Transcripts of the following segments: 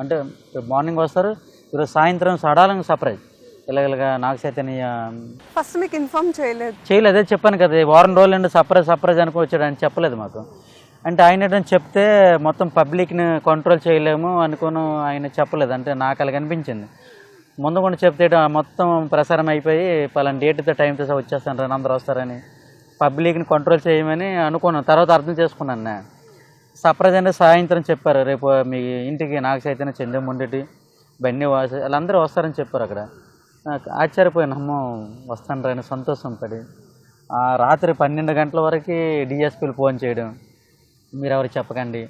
అంటే మార్నింగ్ వస్తారు ఈరోజు సాయంత్రం సడాలంగా సర్ప్రైజ్ ఇలాగ నాకు చైతన్య ఫస్ట్ మీకు ఇన్ఫార్మ్ చేయలేదు. చేయలేదు చెప్పాను కదా వారం రోజులు అండి సర్ప్రైజ్ సర్ప్రైజ్ అనుకో వచ్చాడు అని చెప్పలేదు మాకు. అంటే ఆయన చెప్తే మొత్తం పబ్లిక్ని కంట్రోల్ చేయలేము అనుకోను ఆయన చెప్పలేదు అంటే నాకు అలాగ అనిపించింది ముందు కూడా చెప్తే మొత్తం ప్రసారం అయిపోయి పలానా డేట్తో టైంతో వచ్చేస్తాను రా అందరూ వస్తారని పబ్లిక్ని కంట్రోల్ చేయమని అనుకున్నాను తర్వాత అర్థం చేసుకున్నాను నేను. సర్ప్రైజ్ సాయంత్రం చెప్పారు. రేపు మీ ఇంటికి నాకు చైతన్య చంద్రముండటి బన్నీ వాసు వాళ్ళందరూ వస్తారని చెప్పారు అక్కడ. నాకు వస్తాను రాని సంతోషం పడి. ఆ రాత్రి పన్నెండు గంటల వరకు డిఎస్పీలు ఫోన్ చేయడం. మీరు ఎవరు చెప్పకండి.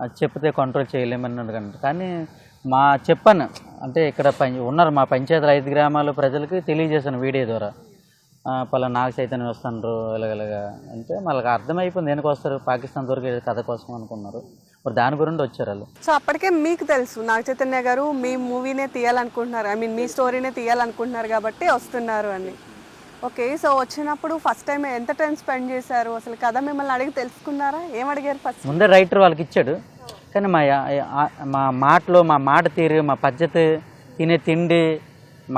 అది చెప్తే కంట్రోల్ చేయలేమని అడగండి కానీ మా చెప్పాను. అంటే ఇక్కడ పం ఉన్నారు మా పంచాయతీలు ఐదు గ్రామాల ప్రజలకి తెలియజేశాను వీడియో ద్వారా. ఆ, పలానా నాగ చైతన్యం వస్తున్నారు ఇలాగలాగా అంటే వాళ్ళకి అర్థమైపోయింది దేనికి వస్తారు పాకిస్తాన్ దొరికే కథ కోసం అనుకున్నారు. మరి దాని గురించి వచ్చారు వాళ్ళు. సో అప్పటికే మీకు తెలుసు నాగ చైతన్య గారు మీ మూవీనే తీయాలనుకుంటున్నారు ఐ మీన్ మీ స్టోరీనే తీయాలనుకుంటున్నారు కాబట్టి వస్తున్నారు అని. ఓకే సో వచ్చినప్పుడు ఫస్ట్ టైం ఎంత టైం స్పెండ్ చేశారు? అసలు కథ మిమ్మల్ని అడిగి తెలుసుకున్నారా? ఏం అడిగారు ఫస్ట్? ముందే రైటర్ వాళ్ళకి ఇచ్చాడు. కానీ మా మా మాటలు మా మాట తీరు మా పద్ధతి తినే తిండి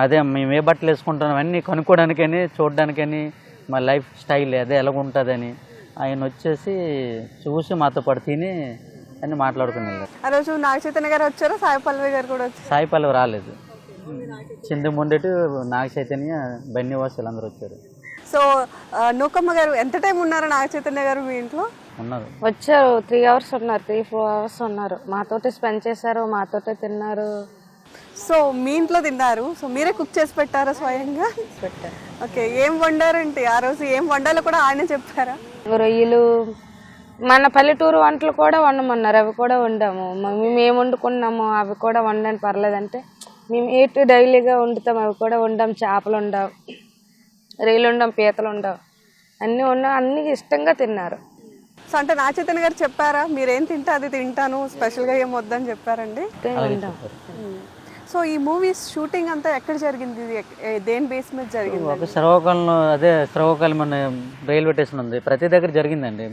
అదే మేము ఏ బట్టలు వేసుకుంటాం అవన్నీ కనుక్కోవడానికని చూడడానికని మా లైఫ్ స్టైల్ అదే ఎలా ఉంటుందని ఆయన వచ్చేసి చూసి మాతో పాటు తిని అన్ని మాట్లాడుకుని వెళ్ళారు ఆ రోజు నాగ చైతన్య గారు వచ్చారు? సాయి పల్లవి గారు కూడా వచ్చారు? సాయి పల్లవి రాలేదు. చిందు ముండేటు నాగ చైతన్య బన్నీవాస్ వీళ్ళందరూ వచ్చారు. సో నూకమ్మ గారు ఎంత టైం ఉన్నారు నాగ చైతన్య గారు మీ ఇంట్లో? ఉన్నారు. వచ్చారు త్రీ అవర్స్ ఉన్నారు త్రీ ఫోర్ అవర్స్ ఉన్నారు. మాతోటి స్పెండ్ చేశారు మాతోటే తిన్నారు. సో మీ ఇంట్లో తిన్నారు. సో మీరే కుక్ చేసి పెట్టారా స్వయంగా? పెట్టారు ఓకే ఏం వండారంటే ఆ రోజు ఏం వండాలో కూడా ఆయన చెప్పారా? రొయ్యలు మన పల్లెటూరు వంటలు కూడా వండమన్నారు. అవి కూడా వండాము. మేము ఏం వండుకున్నాము అవి కూడా వండండి పర్లేదంటే మేము ఏటు డైలీగా వండుతాం అవి కూడా వండాం. చేపలు వండాం రొయ్యలు వండాం పీతలు వండాం అన్నీ వండాం అన్నీ ఇష్టంగా తిన్నారు. సో అంటే నా చైతన్య గారు చెప్పారా? మీరేం తింటే అది తింటాను. స్పెషల్గా ఏం వద్దని చెప్పారండి? వండాం సో ఈ మూవీస్ షూటింగ్ అంతా ఎక్కడ జరిగింది? దేని బేస్ మీద జరిగింది శ్రవకాలంలో అదే శ్రవకాలం మన రైల్వే స్టేషన్ ఉంది. ప్రతి దగ్గర జరిగిందండి.